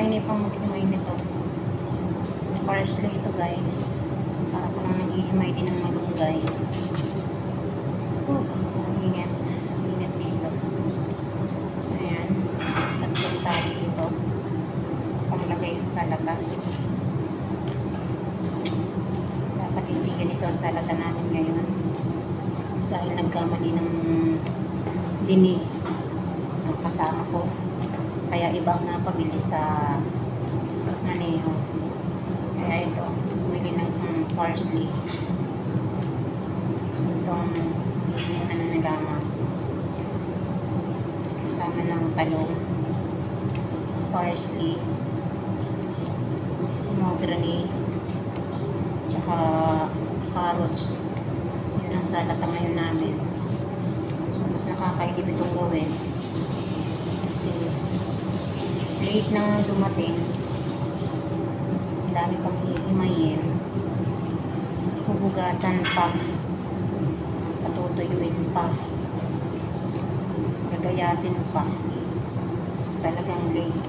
nakakainip ang mag-himay nito. Parsley ito guys. Para ko lang nag-himay din ng malunggay. Oh, ingat. Ingat dito. Ayan. Tatlong tali ito. Panglagay sa salata. Dapat hindi ganito ang salata natin ngayon. Dahil nagkamali ng dinig ng kasama ko. Kaya ibang napabili sa maneho. Kaya ito, bumili ng um, parsley. So itong yung ano na lamang. Kasama ng talong, parsley, pomegranate, tsaka carrots. Yun ang salata ngayon namin. So mas nakakainip itong gawin. Kasi late na dumating. Ang dami pang hihimayin. Huhugasan pa. Patutuyuin pa. Gagayatin pa. Talagang late.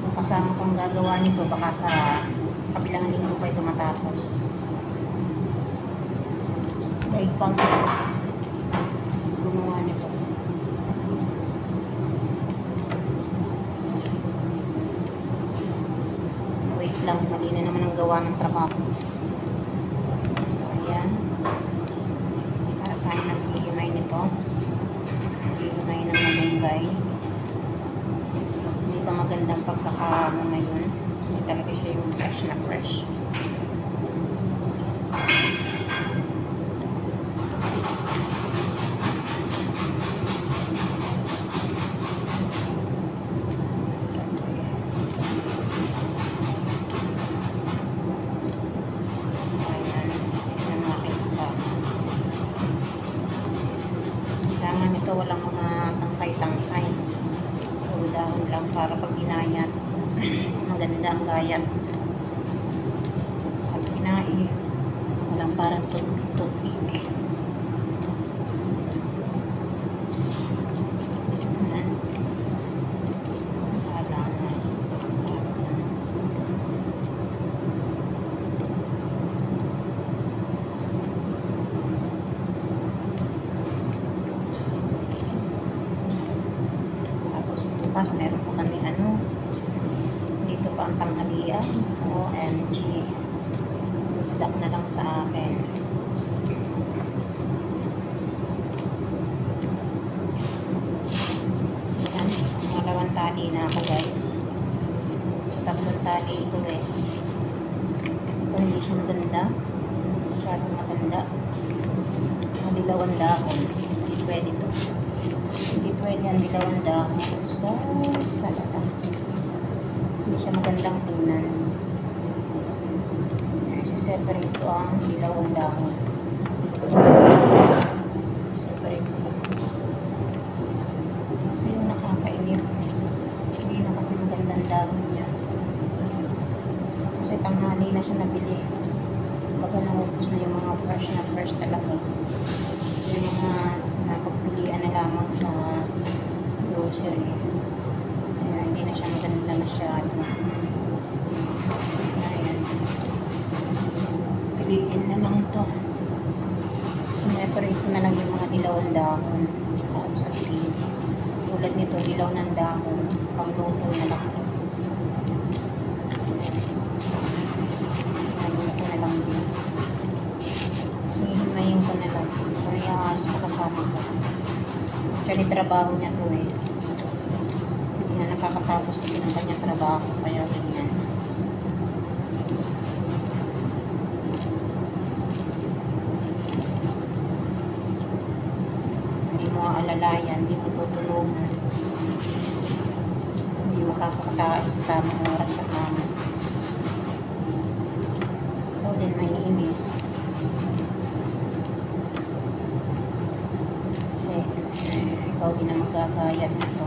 Kung kasama kong gagawa nito, baka sa kabilang linggo pa ito matapos. Daig pang gumawa nito. Wait lang, mali na naman ang gawa ng trabaho. So, ayan. Para tayo naghihimay nito. Naghihimay ng malunggay. Hindi pa magandang pagkakamo ngayon. Hindi talaga siya yung fresh na fresh. Ayan. Tignan natin sa nito walang mga tangkay-tangkay. Puro dahon lang para pag ginayat. Maganda ang gayat. Pag kinai, walang parang toothpick. Ayan. Wala na. Tapos bukas meron po kami ano, dito pa ang tanghalian. OMG. Dak na lang sa akin. Yan, malawang tali na ako guys. Tatlong tali ito. Ito hindi siya maganda. Masyadong maganda. Malilawan. Hindi pwede to. Hindi pwede ang dilawan dahon sa salata. Hindi siya magandang tingnan. Isi-separate ko ang dilawan dahon. Separate ko. Ito yung nakakainip. Na kasi magandang dahon niya. Kasi tanghali na siya nabili. Baga naubos na yung mga fresh na fresh talaga. Yung mga napagpilian na lamang sa grocery. Kaya hindi na siya maganda masyado. Ayan. Piliin na lang to. Sineparate ko na lang yung mga dilawan dahon. Tsaka sa green. Tulad nito, dilaw ng dahon. Pangluto na lang to. Ayan, ko na lang din. Hihimayin ko na lang. Kaya sa kasama ko. Actually, trabaho niya to eh. Hindi nga nakakatapos kasi ng kanyang trabaho. Kaya ganyan. Hindi mo aalalayan, hindi mo tutulungan. Hindi makakakain sa tamang oras sa kama. Ikaw din may inis. Kasi eh, ikaw din ang magagayat nito.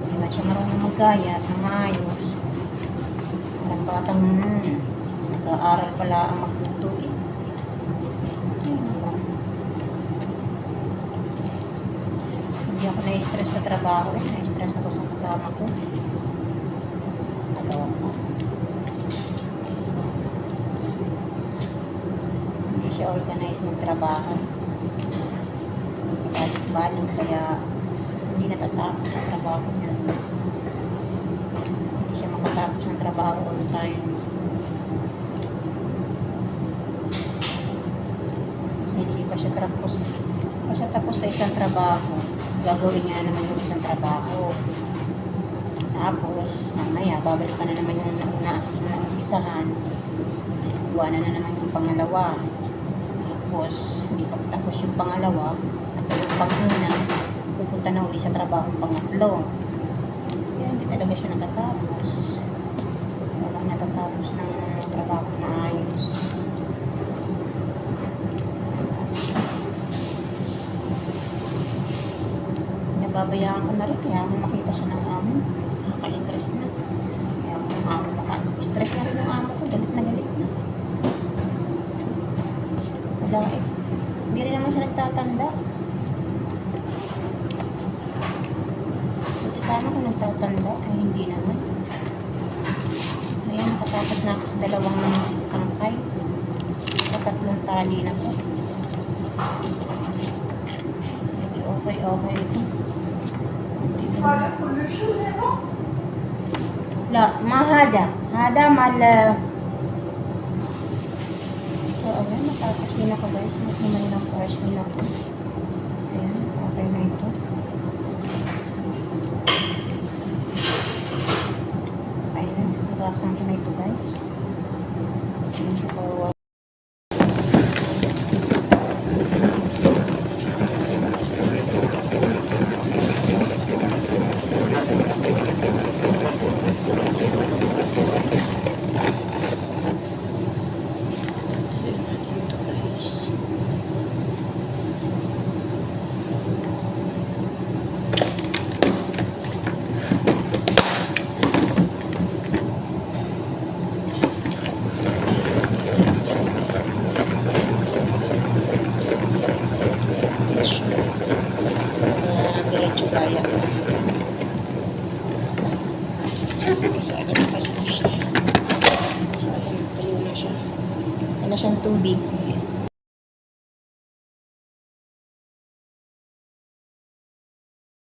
Hindi man siya marunong maggayat na maayos. Parang batang hmm, nag-aaral pala ang magluto eh. Nako. ako na-stress sa trabaho eh. Na-stress ako sa kasama ko. Ko. Hindi siya organized magtrabaho. Balik-balik kaya hindi natatapos ang trabaho niya. Hindi siya makatapos ng trabaho on time. Kasi hindi pa siya tapos pa siya tapos sa isang trabaho. Gagawin niya naman yung isang trabaho. Tapos, mamaya, babalik ka na naman yung nauna na umpisahan. Gawa na na naman yung pangalawa. Tapos, hindi pa tapos yung pangalawa, at yung panguna, pupunta na uli sa trabaho ng pangatlo. Kaya hindi talaga siya natatapos. Walang natatapos ng trabaho na ayos. Nababayaan ko na rin, kaya makita siya ng amo, nakaka-stress na. Kaya kung amo, maka-stress na rin yung amo ko, galit na galit na lang eh. Hindi rin naman siya nagtatanda. Buti sana kung nagtatanda, ay hindi naman. Ayan, nakatapos na ako sa dalawang kangkay. Patatlong tali na ko. Medyo okay, okay ito. La, mahada. Hada mal... Ah, ayan, natapos din ako guys. Nakuman ng first din ako. Ayan, okay na ito. Ayan, nagasan ko na ito guys. Ayan, so, Ito guys. Ah, Kasi agad nakas ko siya. So, na siya. Wala siyang tubig.